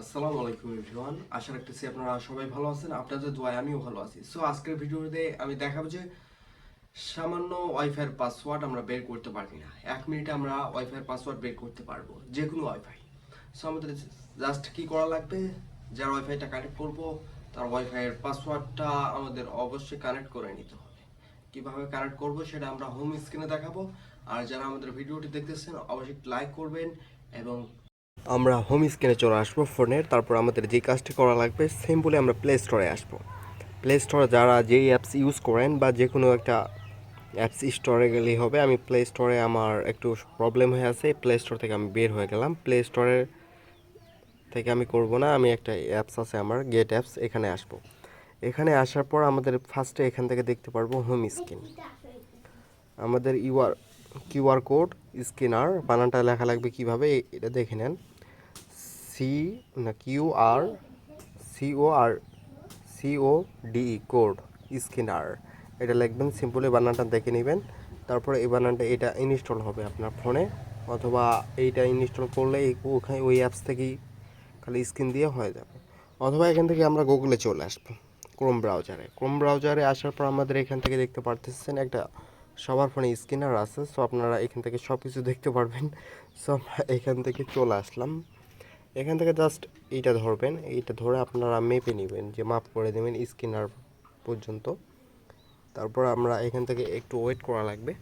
আসসালামু আলাইকুম এভরিওয়ান। আশা রাখতেছি আপনারা সবাই ভালো আছেন, আপনাদের দোয়ায় আমিও ভালো আছি। সো আজকের ভিডিওতে আমি দেখাবো যে সামান্য ওয়াইফাইয়ের পাসওয়ার্ড আমরা বের করতে পারি না। এক মিনিটে আমরা ওয়াইফাইয়ের পাসওয়ার্ড বের করতে পারব যে কোনো ওয়াইফাই সো আমাদের জাস্ট কি করা লাগবে? যার ওয়াইফাইটা কানেক্ট করব, তার ওয়াইফাইয়ের পাসওয়ার্ডটা আমাদের অবশ্যই কানেক্ট করে নিতে হবে। কীভাবে কানেক্ট করব সেটা আমরা হোম স্ক্রিনে দেখাবো। আর যারা আমাদের ভিডিওটি দেখতেছেন, অবশ্যই লাইক করবেন এবং আমরা হোম স্ক্রিনে চলে আসব ফোনের তারপর আমাদের যে কাজটি করা লাগবে সিম্পলি আমরা প্লে স্টোরে আসব। প্লে স্টোরে যারা যেই অ্যাপস ইউজ করেন বা যে কোনো একটা অ্যাপস স্টোরে গেলেই হবে, আমি প্লে স্টোরে আমার একটু প্রবলেম হয়ে আছে প্লে স্টোর থেকে আমি বের হয়ে গেলাম। প্লে স্টোরের থেকে আমি করব না, আমি একটা অ্যাপস আছে আমার গেট অ্যাপস এখানে আসব। এখানে আসার পর আমাদের ফার্স্টে এখান থেকে দেখতে পারব হোম স্ক্রিন আমাদের ইউআর কিউআর কোড, স্ক্যানার, বানানটা লেখা লাগবে কীভাবে, এটা দেখে নেন। সি না, Q R C O R C O D code, scanner. এটা লিখবেন, সিম্পলি বানানটা দেখে নেবেন। তারপরে এই বানানটা এটা ইনস্টল হবে আপনার ফোনে, অথবা এইটা ইনস্টল করলে ওখানে ওই অ্যাপস থেকেই খালি স্ক্রিন দিয়ে হয়ে যাবে। অথবা এখান থেকে আমরা গুগলে চলে আসব, ক্রোম ব্রাউজারে। ক্রোম ব্রাউজারে আসার পর আমাদের এখান থেকে দেখতে পারতেছেন একটা সবার ফোনে স্ক্যানার আছে সো আপনারা এখান থেকে সব কিছু দেখতে পারবেন। সো আমরা এখান থেকে চলে আসলাম। এখান থেকে জাস্ট এইটা ধরবেন, এইটা ধরে আপনারা মেপে নেবেন, যে মাপ করে দেবেন স্ক্যানার পর্যন্ত। তারপর আমরা এখান থেকে একটু ওয়েট করা লাগবে।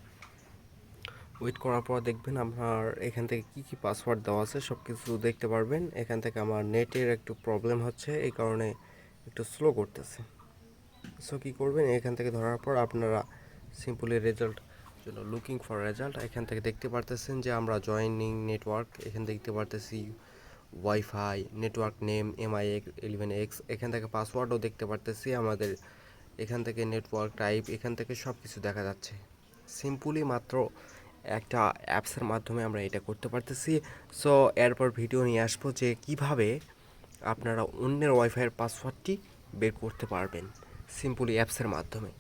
ওয়েট করার পর দেখবেন আপনার এখান থেকে কি কি পাসওয়ার্ড দেওয়া আছে সব কিছু দেখতে পারবেন। এখান থেকে আমার নেটের একটু প্রবলেম হচ্ছে, এই কারণে একটু স্লো করতেছে। সো কী করবেন, এখান থেকে ধরার পর আপনারা সিম্পলি রেজাল্ট জন্য লুকিং ফর রেজাল্ট এখান থেকে দেখতে পারতেছেন যে আমরা জয়েনিং নেটওয়ার্ক এখানে দেখতে পারতেছি WiFi network name Mi eleven X এখান থেকে পাসওয়ার্ডও দেখতে পারতেছি আমাদের এখান থেকে নেটওয়ার্ক টাইপ এখান থেকে সব কিছু দেখা যাচ্ছে। সিম্পলি মাত্র একটা অ্যাপসের মাধ্যমে আমরা এটা করতে পারতেছি। সো এরপর ভিডিও নিয়ে আসব যে কীভাবে আপনারা অন্যের ওয়াইফাইয়ের পাসওয়ার্ডটি বের করতে পারবেন সিম্পলি অ্যাপসের মাধ্যমে।